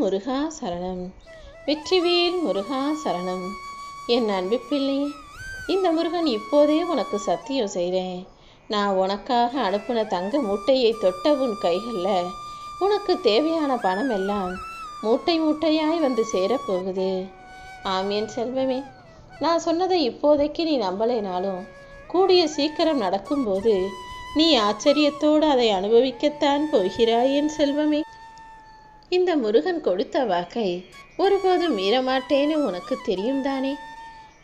முருகா சரணம். வெற்றிவேல் முருகா சரணம். என் அன்பு பிள்ளை இந்த முருகன் இப்போதே உனக்கு சத்தியம் செய்கிறேன் நான் உனக்காக அனுப்பின தங்க மூட்டையை தொட்ட உன் கைகளில். உனக்கு தேவையான பணம் எல்லாம் மூட்டை மூட்டையாய் வந்து சேரப்போகுது. ஆம் என் செல்வமே. நான் சொன்னதை இப்போதைக்கு நீ நம்பலைனாலும் கூடிய சீக்கிரம் நடக்கும்போது நீ ஆச்சரியத்தோடு அதை அனுபவிக்கத்தான் போகிறாய் என் செல்வமே. இந்த முருகன் கொடுத்த வாக்கை ஒருபோதும் மீறமாட்டேன்னு உனக்கு தெரியும் தானே?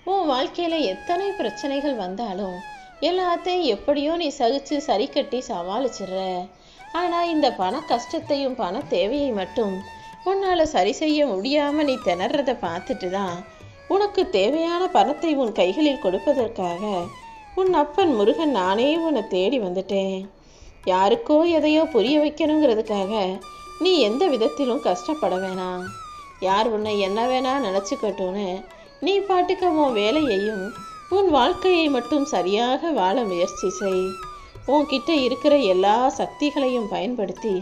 உன் வாழ்க்கையில எத்தனை பிரச்சனைகள் வந்தாலும் எல்லாத்தையும் எப்படியோ நீ சகிச்சு சரி கட்டி சமாளிச்சிடுற. ஆனால் இந்த பண கஷ்டத்தையும் பண தேவையை மட்டும் உன்னால சரி செய்ய முடியாமல் நீ திணறதை பார்த்துட்டு தான் உனக்கு தேவையான பணத்தை உன் கைகளில் கொடுப்பதற்காக உன் அப்பன் முருகன் நானே உன்னை தேடி வந்துட்டேன். யாருக்கோ எதையோ புரிய வைக்கணுங்கிறதுக்காக நீ எந்த விதத்திலும் கஷ்டப்பட வேணாம். யார் உன்னை என்ன வேணா நினச்சிக்கட்டும்னு நீ பாட்டுக்க உன் வேலையையும் உன் வாழ்க்கையை மட்டும் சரியாக வாழ முயற்சி செய். உன்கிட்ட இருக்கிற எல்லா சக்திகளையும் பயன்படுத்தி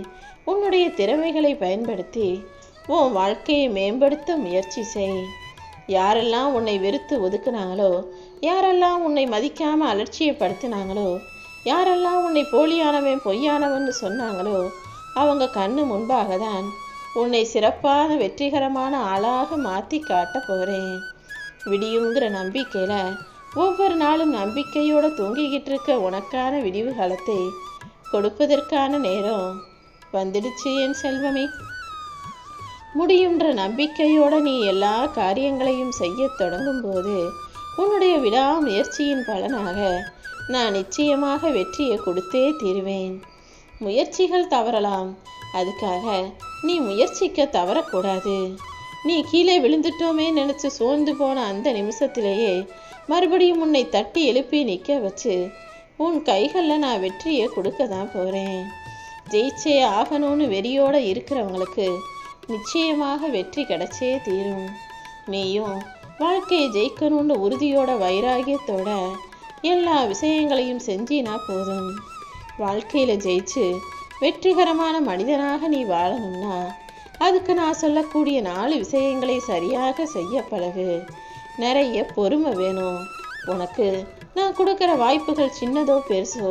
உன்னுடைய திறமைகளை பயன்படுத்தி உன் வாழ்க்கையை மேம்படுத்த முயற்சி செய். யாரெல்லாம் உன்னை வெறுத்து ஒதுக்குனாங்களோ யாரெல்லாம் உன்னை மதிக்காமல் அலட்சியப்படுத்தினாங்களோ யாரெல்லாம் உன்னை போலியானவன் பொய்யானவன் சொன்னாங்களோ அவங்க கண்ணு முன்பாக தான் உன்னை சிறப்பான வெற்றிகரமான ஆளாக மாற்றி காட்ட போகிறேன் விடியுங்கிற நம்பிக்கையில் ஒவ்வொரு நாளும் நம்பிக்கையோடு தூங்கிக்கிட்டு இருக்க உனக்கான விடிவு காலத்தை கொடுப்பதற்கான நேரம் வந்துடுச்சு என் செல்வமே. முடியுன்ற நம்பிக்கையோட நீ எல்லா காரியங்களையும் செய்ய தொடங்கும் போது உன்னுடைய விடாமுயற்சியின் பலனாக நான் நிச்சயமாக வெற்றியை கொடுத்தே தீருவேன். முயற்சிகள் தவறலாம். அதுக்காக நீ முயற்சிக்க தவறக்கூடாது. நீ கீழே விழுந்துட்டோமே நினைச்சு சோர்ந்து போன அந்த நிமிஷத்திலேயே மறுபடியும் உன்னை தட்டி எழுப்பி நிற்க வச்சு உன் கைகளில் நான் வெற்றியை கொடுக்க தான் போகிறேன் ஜெயிச்சே ஆகணும்னு வெறியோடு இருக்கிறவங்களுக்கு நிச்சயமாக வெற்றி கிடைச்சே தீரும். நீயும் வாழ்க்கையை ஜெயிக்கணும்னு உறுதியோட வைராகியத்தோட எல்லா விஷயங்களையும் செஞ்சினா போதும். வாழ்க்கையில் ஜெயிச்சு வெற்றிகரமான மனிதனாக நீ வாழணும்னா அதுக்கு நான் சொல்லக்கூடிய நாலு விஷயங்களை சரியாக செய்ய பழகு. நிறைய பொறுமை வேணும். உனக்கு நான் கொடுக்குற வாய்ப்புகள் சின்னதோ பெருசோ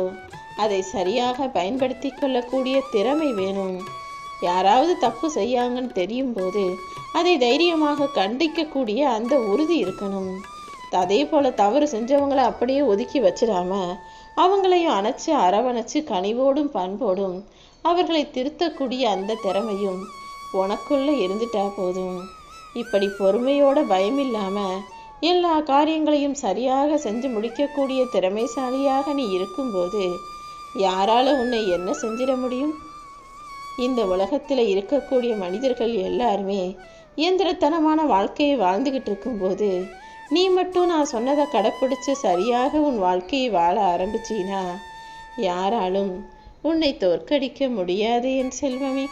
அதை சரியாக பயன்படுத்தி கொள்ளக்கூடிய திறமை வேணும். யாராவது தப்பு செய்யாங்கன்னு தெரியும் போது அதை தைரியமாக கண்டிக்கக்கூடிய அந்த உறுதி இருக்கணும். அதே போல தவறு செஞ்சவங்களை அப்படியே ஒதுக்கி வச்சிடாம அவங்களையும் அணைச்சு அரவணைச்சு கனிவோடும் பண்போடும் அவர்களை திருத்தக்கூடிய அந்த திறமையும் உனக்குள்ள இருந்துட்டா போதும். இப்படி பொறுமையோட பயமில்லாம எல்லா காரியங்களையும் சரியாக செஞ்சு முடிக்கக்கூடிய திறமைசாலியாக நீ இருக்கும்போது யாரால உன்னை என்ன செஞ்சிட முடியும்? இந்த உலகத்தில் இருக்கக்கூடிய மனிதர்கள் எல்லாருமே இயந்திரத்தனமான வாழ்க்கையை வாழ்ந்துகிட்டு இருக்கும்போது நீ மட்டும் நான் சொன்னதை கடைப்பிடிச்சு சரியாக உன் வாழ்க்கையை வாழ ஆரம்பிச்சினா? யாராலும் உன்னை தோற்கடிக்க முடியாது என் செல்வமே.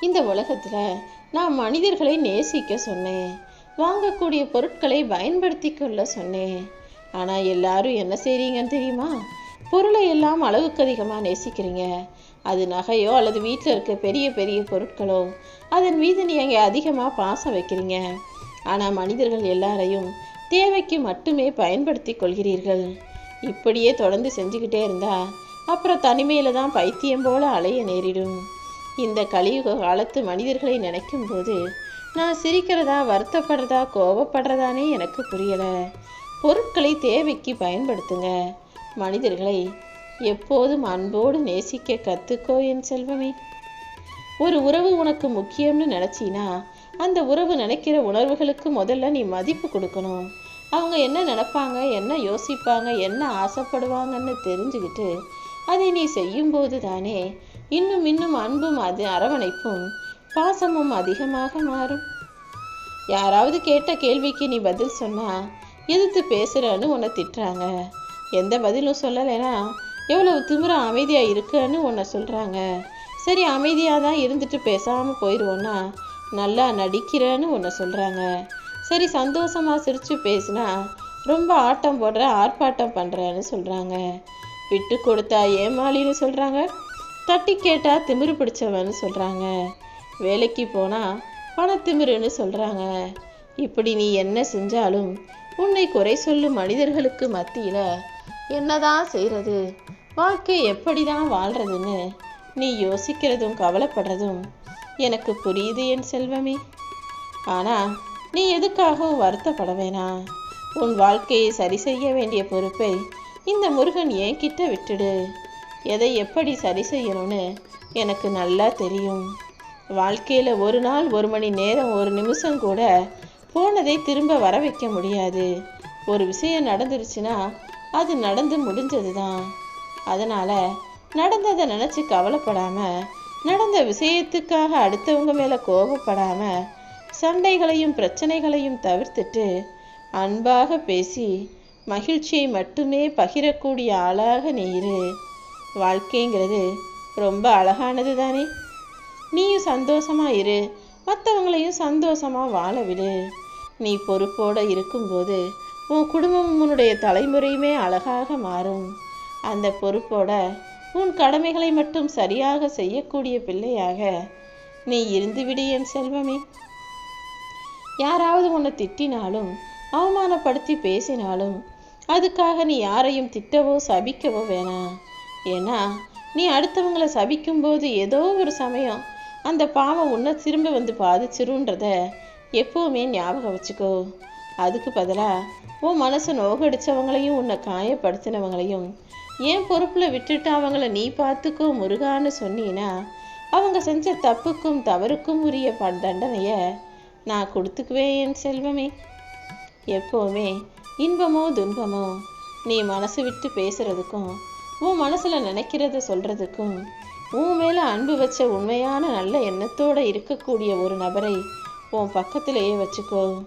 இந்த உலகத்தில் நான் மனிதர்களை நேசிக்க சொன்னேன். வாங்கக்கூடிய பொருட்களை பயன்படுத்தி கொள்ள சொன்னேன். ஆனால் எல்லாரும் என்ன செய்றீங்கன்னு தெரியுமா? பொருளை எல்லாம் அளவுக்கு அதிகமாக நேசிக்கிறீங்க. அது நகையோ அல்லது வீட்டில் இருக்க பெரிய பெரிய பொருட்களோ அதன் மீது நீங்கள் அதிகமாக பாசம் வைக்கிறீங்க. ஆனால் மனிதர்கள் எல்லாரையும் தேவைக்கு மட்டுமே பயன்படுத்தி கொள்கிறீர்கள். இப்படியே தொடர்ந்து செஞ்சுக்கிட்டே இருந்தா அப்புறம் தனிமையில தான் பைத்தியம் போல அலைய நேரிடும். இந்த கலியுக காலத்து மனிதர்களை நினைக்கும் போது நான் சிரிக்கிறதா வருத்தப்படுறதா கோபப்படுறதானே எனக்கு புரியல. பொருட்களை தேவைக்கு பயன்படுத்துங்க. மனிதர்களை எப்போதும் அன்போடு நேசிக்க கத்துக்கோ என் செல்வமே. ஒரு உறவு உனக்கு முக்கியம்னு நினச்சினா அந்த உறவு நினைக்கிற உணர்வுகளுக்கு முதல்ல நீ மதிப்பு கொடுக்கணும். அவங்க என்ன நினைப்பாங்க என்ன யோசிப்பாங்க என்ன ஆசைப்படுவாங்கன்னு தெரிஞ்சுக்கிட்டு அதை நீ செய்யும்போது தானே இன்னும் இன்னும் அன்பும் அது அரவணைப்பும் பாசமும் அதிகமாக மாறும். யாராவது கேட்ட கேள்விக்கு நீ பதில் சொன்னால் எதிர்த்து பேசுகிறேன்னு உன்னை திட்டுறாங்க. எந்த பதிலும் சொல்லலைன்னா எவ்வளவு திமிர அமைதியாக இருக்குன்னு உன்னை சொல்கிறாங்க சரி அமைதியாக தான் இருந்துட்டு பேசாமல் போயிடுவோன்னா நல்லா நடிக்கிறேன்னு உன்னை சொல்கிறாங்க சரி சந்தோஷமாக சிரித்து பேசினா ரொம்ப ஆட்டம் போடுற ஆர்ப்பாட்டம் பண்ணுறேன்னு சொல்கிறாங்க விட்டு கொடுத்தா ஏமாளின்னு சொல்கிறாங்க தட்டி கேட்டால் திமிரு பிடிச்சவன்னு சொல்கிறாங்க வேலைக்கு போனால் பணத்திமிருன்னு சொல்கிறாங்க இப்படி நீ என்ன செஞ்சாலும் உன்னை குறை சொல்லும் மனிதர்களுக்கு மத்தியில் என்னதான் செய்கிறது வாழ்க்கை எப்படி தான் வாழ்கிறதுன்னு நீ யோசிக்கிறதும் கவலைப்படுறதும் எனக்கு புரியுது என் செல்வமே. ஆனால் நீ எதுக்காகவும் வருத்தப்பட வேணாம் உன் வாழ்க்கையை சரி செய்ய வேண்டிய பொறுப்பை இந்த முருகன் ஏன் கிட்ட விட்டுடு. எதை எப்படி சரி செய்யணும்னு எனக்கு நல்லா தெரியும். வாழ்க்கையில் ஒரு நாள் ஒரு மணி நேரம் ஒரு நிமிஷம் கூட போனதை திரும்ப வர வைக்க முடியாது. ஒரு விஷயம் நடந்துருச்சுன்னா அது நடந்து முடிஞ்சது தான் அதனால் நடந்ததை நினச்சி கவலைப்படாமல் நடந்த விஷயத்துக்காக அடுத்தவங்க மேலே கோபப்படாமல் சண்டைகளையும் பிரச்சனைகளையும் தவிர்த்துட்டு அன்பாக பேசி மகிழ்ச்சியை மட்டுமே பகிரக்கூடிய ஆளாக நீ இரு. வாழ்க்கைங்கிறது ரொம்ப அழகானது தானே? நீயும் சந்தோஷமா இரு. மற்றவங்களையும் சந்தோஷமா வாழ விடு. நீ பொறுப்போடு இருக்கும்போது உன் குடும்பம் உன்னுடைய தலைமுறையுமே அழகாக மாறும். அந்த பொறுப்போட உன் கடமைகளை மட்டும் சரியாக செய்யக்கூடிய பிள்ளையாக நீ இருந்துவிடு என் செல்வமே. யாராவது உன்னை திட்டினாலும் அவமானப்படுத்தி பேசினாலும் அதுக்காக நீ யாரையும் திட்டவோ சபிக்கவோ வேணாம் ஏன்னா நீ அடுத்தவங்களை சபிக்கும்போது ஏதோ ஒரு சமயம் அந்த பாவம் உன்னை திரும்ப வந்து பாதிச்சிருன்றத எப்போவுமே ஞாபகம் வச்சுக்கோ. அதுக்கு பதிலாக உன் மனசை நோகடிச்சவங்களையும் உன்னை காயப்படுத்தினவங்களையும் ஏன் பொறுப்பில் விட்டுட்டு அவங்கள நீ பார்த்துக்கோ முருகான்னு சொன்னீன்னா அவங்க செஞ்ச தப்புக்கும் தவறுக்கும் உரிய ப தண்டனையை நான் கொடுத்துக்குவேன் என் செல்வமே. எப்போவுமே இன்பமோ துன்பமோ நீ மனசு விட்டு பேசுறதுக்கும் உன் மனசில் நினைக்கிறத சொல்கிறதுக்கும் உன் மேலே அன்பு வச்ச உண்மையான நல்ல எண்ணத்தோடு இருக்கக்கூடிய ஒரு நபரை உன் பக்கத்திலேயே வச்சுக்கோ.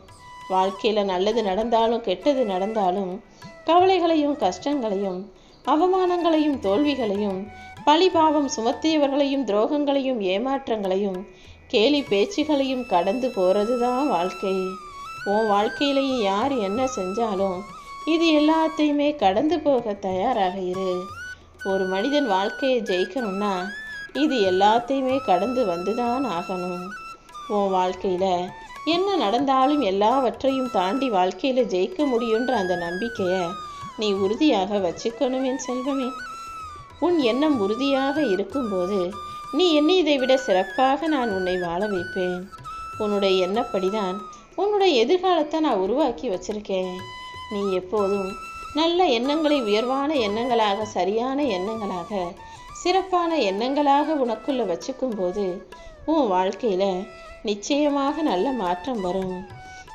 வாழ்க்கையில் நல்லது நடந்தாலும் கெட்டது நடந்தாலும் கவலைகளையும் கஷ்டங்களையும் அவமானங்களையும் தோல்விகளையும் பழிபாவம் சுமத்தியவர்களையும் துரோகங்களையும் ஏமாற்றங்களையும் கேலி பேச்சுகளையும் கடந்து போகிறது தான் வாழ்க்கை. உன் வாழ்க்கையிலேயே யார் என்ன செஞ்சாலும் இது எல்லாத்தையுமே கடந்து போக தயாராக இரு. ஒரு மனிதன் வாழ்க்கையை ஜெயிக்கணும்னா இது எல்லாத்தையுமே கடந்து வந்துதான் ஆகணும். உன் வாழ்க்கையில் என்ன நடந்தாலும் எல்லாவற்றையும் தாண்டி வாழ்க்கையில் ஜெயிக்க முடியுன்ற அந்த நம்பிக்கையை நீ உறுதியாக வச்சுக்கணும் என் செல்வமே. உன் எண்ணம் உறுதியாக இருக்கும்போது நீ என்னை விட சிறப்பாக நான் உன்னை வாழ வைப்பேன். உன்னுடைய எண்ணப்படிதான் உன்னுடைய எதிர்காலத்தை நான் உருவாக்கி வச்சிருக்கேன். நீ எப்போதும் நல்ல எண்ணங்களை உயர்வான எண்ணங்களாக சரியான எண்ணங்களாக சிறப்பான எண்ணங்களாக உனக்குள்ள வச்சுக்கும்போது உன் வாழ்க்கையில் நிச்சயமாக நல்ல மாற்றம் வரும்.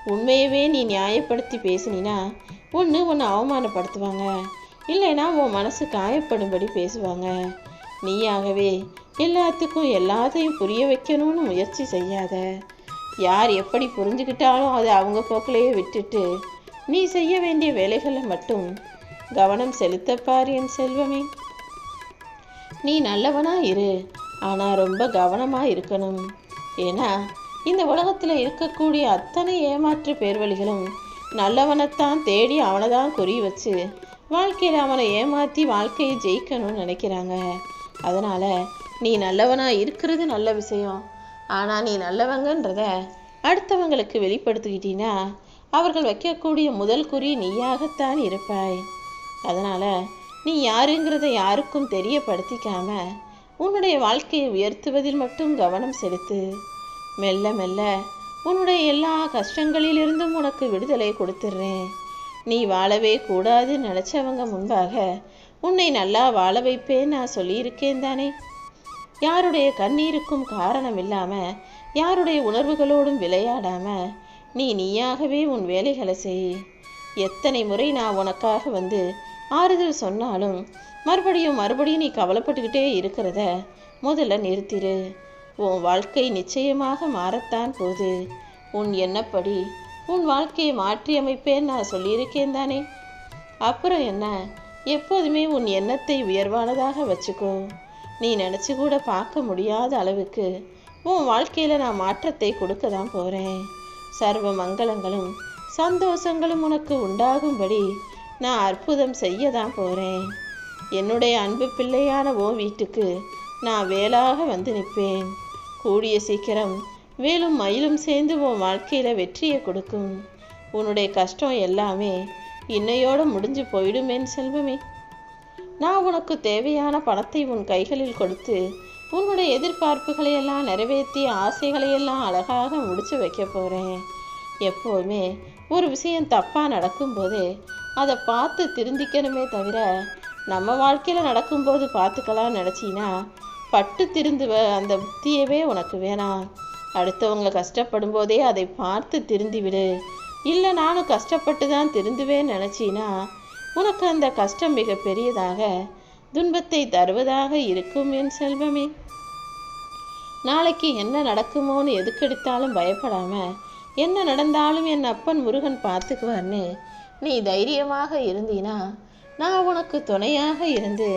உண்மையவே நீ நியாயப்படுத்தி பேசினா ஒன்று உன்னை அவமானப்படுத்துவாங்க. இல்லைன்னா உன் மனசு காயப்படும்படி பேசுவாங்க. நீயாகவே எல்லாத்துக்கும் எல்லாத்தையும் புரிய வைக்கணும்னு முயற்சி செய்யாத. யார் எப்படி புரிஞ்சுக்கிட்டாலும் அதை அவங்க போக்கிலேயே விட்டுட்டு நீ செய்ய வேண்டிய வேலைகளை மட்டும் கவனம் செலுத்தப்பார் என் செல்வமே. நீ நல்லவனா இரு. ஆனால் ரொம்ப கவனமாக இருக்கணும். ஏன்னா இந்த உலகத்தில் இருக்கக்கூடிய அத்தனை ஏமாற்று பேர்வழிகளும் நல்லவனைத்தான் தேடி அவனை தான் குறி வச்சு வாழ்க்கையில் அவனை ஏமாற்றி வாழ்க்கையை ஜெயிக்கணும்னு நினைக்கிறாங்க. அதனால் நீ நல்லவனாக இருக்கிறது நல்ல விஷயம். ஆனால் நீ நல்லவங்கன்றத அடுத்தவங்களுக்கு வெளிப்படுத்திக்கிட்டீன்னா அவர்கள் வைக்கக்கூடிய முதல் குறி நீயாகத்தான் இருப்பாய். அதனால் நீ யாருங்கிறத யாருக்கும் தெரியப்படுத்திக்காம உன்னுடைய வாழ்க்கையை உயர்த்துவதில் மட்டும் கவனம் செலுத்து. மெல்ல மெல்ல உன்னுடைய எல்லா கஷ்டங்களிலிருந்தும் உனக்கு விடுதலை கொடுத்துட்றேன் நீ வாழவே கூடாதுன்னு நினச்சவங்க முன்பாக உன்னை நல்லா வாழ வைப்பேன் நான் சொல்லியிருக்கேன் தானே. யாருடைய கண்ணீருக்கும் காரணம் இல்லாம யாருடைய உணர்வுகளோடும் விளையாடாம நீ நீயாகவே உன் வேலைகளை செய். எத்தனை முறை நான் உனக்காக வந்து ஆறுதல் சொன்னாலும் மறுபடியும் மறுபடியும் நீ கவலைப்பட்டுக்கிட்டே இருக்கிறத முதல்ல நிறுத்திடு உன் வாழ்க்கை நிச்சயமாக மாறத்தான் போது உன் எண்ணப்படி உன் வாழ்க்கையை மாற்றியமைப்பேன் நான் சொல்லியிருக்கேன் தானே. அப்புறம் என்ன? எப்போதுமே உன் எண்ணத்தை உயர்வானதாக வச்சுக்கோ. நீ நினச்சி கூட பார்க்க முடியாத அளவுக்கு உன் வாழ்க்கையில் நான் மாற்றத்தை கொடுக்க தான் போகிறேன் சர்வ மங்களங்களும் சந்தோஷங்களும் உனக்கு உண்டாகும்படி நான் அற்புதம் செய்ய தான் போகிறேன் என்னுடைய அன்பு பிள்ளையான உன் வீட்டுக்கு நான் வேலாக வந்து நிற்பேன். கூடிய சீக்கிரம் வேலும் மயிலும் சேர்ந்து உன் வாழ்க்கையில் வெற்றியை கொடுக்கும். உன்னுடைய கஷ்டம் எல்லாமே இன்னையோடு முடிஞ்சு போயிடுமேன் செல்வமே. நான் உனக்கு தேவையான பணத்தை உன் கைகளில் கொடுத்து உன்னுடைய எதிர்பார்ப்புகளை எல்லாம் நிறைவேற்றி ஆசைகளை எல்லாம் அழகாக முடிச்சு வைக்க போகிறேன் எப்போவுமே ஒரு விஷயம் தப்பாக நடக்கும்போதே அதை பார்த்து திருந்திக்கணுமே தவிர நம்ம வாழ்க்கையில் நடக்கும்போது பார்த்துக்கலாம் நினச்சின்னா பட்டு திருந்துவ அந்த புத்தியவே உனக்கு வேணாம். அடுத்தவங்க கஷ்டப்படும் போதே அதை பார்த்து திருந்தி விடு இல்லை நானும் கஷ்டப்பட்டு தான் திருந்துவேன்னு நினச்சின்னா உனக்கு அந்த கஷ்டம் மிக பெரியதாக துன்பத்தை தருவதாக இருக்கும் என் செல்வமே. நாளைக்கு என்ன நடக்குமோன்னு எதுக்கெடுத்தாலும் பயப்படாம என்ன நடந்தாலும் என் அப்பன் முருகன் பார்த்துக்குவார்னு. நீ தைரியமாக இருந்தீனா நான் உனக்கு துணையாக இருந்து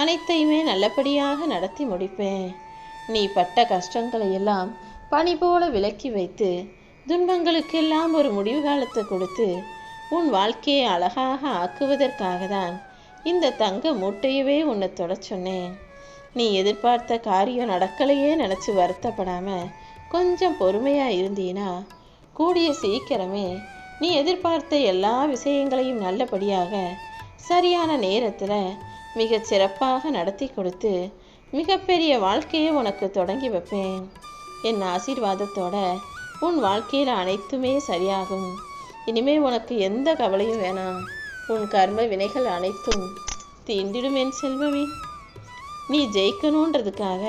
அனைத்தையுமே நல்லபடியாக நடத்தி முடிப்பேன். நீ பட்ட கஷ்டங்களை எல்லாம் பனி போல விலக்கி வைத்து துன்பங்களுக்கெல்லாம் ஒரு முடிவு காலத்தை கொடுத்து உன் வாழ்க்கையை அழகாக ஆக்குவதற்காக தான் இந்த தங்க மூட்டையவே உன்னை தொட சொன்னேன். நீ எதிர்பார்த்த காரியம் நடக்கலையே நினச்சி வருத்தப்படாம கொஞ்சம் பொறுமையா இருந்தீனா கூடிய சீக்கிரமே நீ எதிர்பார்த்த எல்லா விஷயங்களையும் நல்லபடியாக சரியான நேரத்தில் மிகச் சிறப்பாக நடத்தி கொடுத்து மிகப்பெரிய வாழ்க்கையை உனக்கு தொடங்கி வைப்பேன். என் ஆசீர்வாதத்தோட உன் வாழ்க்கையில் அனைத்துமே சரியாகும். இனிமே உனக்கு எந்த கவலையும் வேணாம். உன் கர்ம வினைகள் அனைத்தும் தீண்டிடும் என் செல்வமே. நீ ஜெயிக்கணுன்றதுக்காக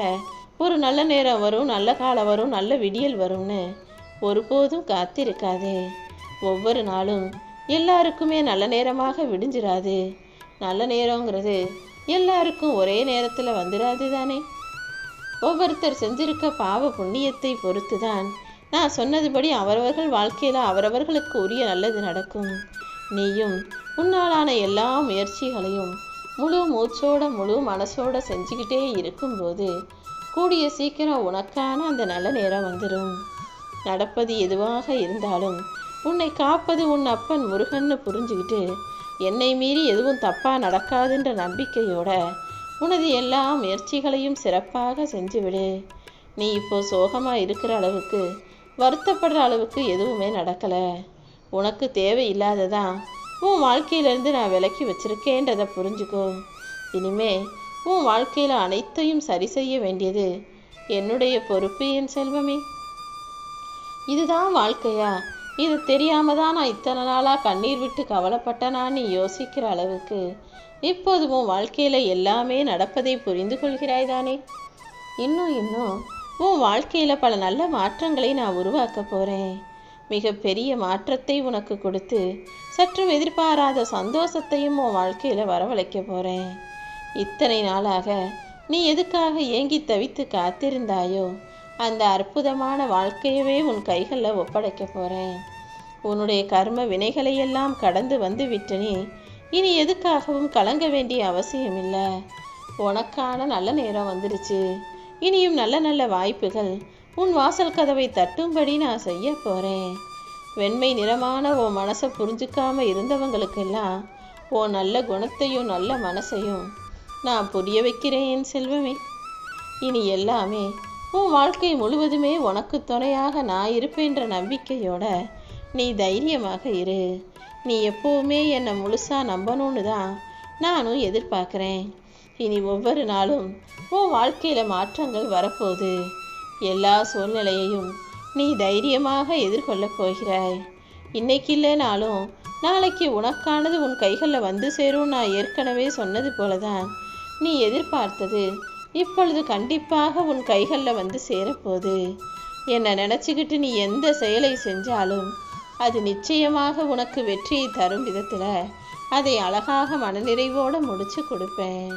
ஒரு நல்ல நேரம் வரும் நல்ல காலம் வரும் நல்ல விடியல் வரும்னு ஒருபோதும் காத்திருக்காதே. ஒவ்வொரு நாளும் எல்லாருக்குமே நல்ல நேரமாக விடிஞ்சிராது. நல்ல நேரங்கிறது எல்லாருக்கும் ஒரே நேரத்தில் வந்துடாது தானே ஒவ்வொருத்தர் செஞ்சிருக்க பாவ புண்ணியத்தை பொறுத்து தான் நான் சொன்னதுபடி அவரவர்கள் வாழ்க்கையில் அவரவர்களுக்கு உரிய நல்லது நடக்கும். நீயும் உன்னாலான எல்லா முயற்சிகளையும் முழு மூச்சோட முழு மனசோட செஞ்சுக்கிட்டே இருக்கும்போது கூடிய சீக்கிரம் உனக்கான அந்த நல்ல நேரம் வந்துடும் நடப்பது எதுவாக இருந்தாலும் உன்னை காப்பது உன் அப்பன் முருகன்னு புரிஞ்சுக்கிட்டு என்னை மீறி எதுவும் தப்பாக நடக்காதுன்ற நம்பிக்கையோட உனது எல்லா முயற்சிகளையும் சிறப்பாக செஞ்சுவிடு. நீ இப்போ சோகமாக இருக்கிற அளவுக்கு வருத்தப்படுற அளவுக்கு எதுவுமே நடக்கலை. உனக்கு தேவையில்லாததான் உன் வாழ்க்கையிலேருந்து நான் விலக்கி வச்சிருக்கேன்றதை புரிஞ்சுக்கோ. இனிமே உன் வாழ்க்கையில் அனைத்தையும் சரி செய்ய வேண்டியது என்னுடைய பொறுப்பு என் செல்வமே. இதுதான் வாழ்க்கையா? இது தெரியாம தான் நான் இத்தனை நாளாக கண்ணீர் விட்டு கவலைப்பட்டனா நீ யோசிக்கிற அளவுக்கு. இப்போது உன் வாழ்க்கையில் எல்லாமே நடப்பதை புரிந்து கொள்கிறாய் தானே இன்னும் இன்னும். உன் வாழ்க்கையில் பல நல்ல மாற்றங்களை நான் உருவாக்க போகிறேன் மிக பெரிய மாற்றத்தை உனக்கு கொடுத்து சற்றும் எதிர்பாராத சந்தோஷத்தையும் உன் வாழ்க்கையில் வரவழைக்க போகிறேன் இத்தனை நாளாக நீ எதுக்காக ஏங்கி தவித்து காத்திருந்தாயோ? அந்த அற்புதமான வாழ்க்கையவே உன் கைகளில் ஒப்படைக்க போகிறேன் உன்னுடைய கர்ம வினைகளையெல்லாம் கடந்து வந்து விட்டு நீ இனி எதுக்காகவும் கலங்க வேண்டிய அவசியம் இல்லை உனக்கான நல்ல நேரம் வந்துருச்சு இனியும் நல்ல நல்ல வாய்ப்புகள் உன் வாசல் கதவை தட்டும்படி நான் செய்ய போகிறேன் வெண்மை நிறமான உன் மனசை புரிஞ்சுக்காம இருந்தவங்களுக்கெல்லாம் உன் நல்ல குணத்தையும் நல்ல மனசையும் நான் புரிய வைக்கிறேன் என் செல்வமே. இனி எல்லாமே உன் வாழ்க்கை முழுவதுமே உனக்கு துணையாக நான் இருப்பேன்ற நம்பிக்கையோட நீ தைரியமாக இரு. நீ எப்போவுமே என்னை முழுசாக நம்பணும்னு தான் நானும் எதிர்பார்க்குறேன். இனி ஒவ்வொரு நாளும் உன் வாழ்க்கையில் மாற்றங்கள் வரப்போகுது. எல்லா சூழ்நிலையையும் நீ தைரியமாக எதிர்கொள்ளப் போகிறாய். இன்னைக்கு இல்லைனாலும் நாளைக்கு உனக்கானது உன் கைகளில் வந்து சேரும் நான் ஏற்கனவே சொன்னது போல தான் நீ எதிர்பார்த்தது இப்பொழுது கண்டிப்பாக உன் கைகளில் வந்து சேரப்போகுது. என்னை நினச்சிக்கிட்டு நீ எந்த செயலை செஞ்சாலும் அது நிச்சயமாக உனக்கு வெற்றியை தரும் விதத்தில் அதை அழகாக மனநிறைவோடு முடிச்சு கொடுப்பேன்.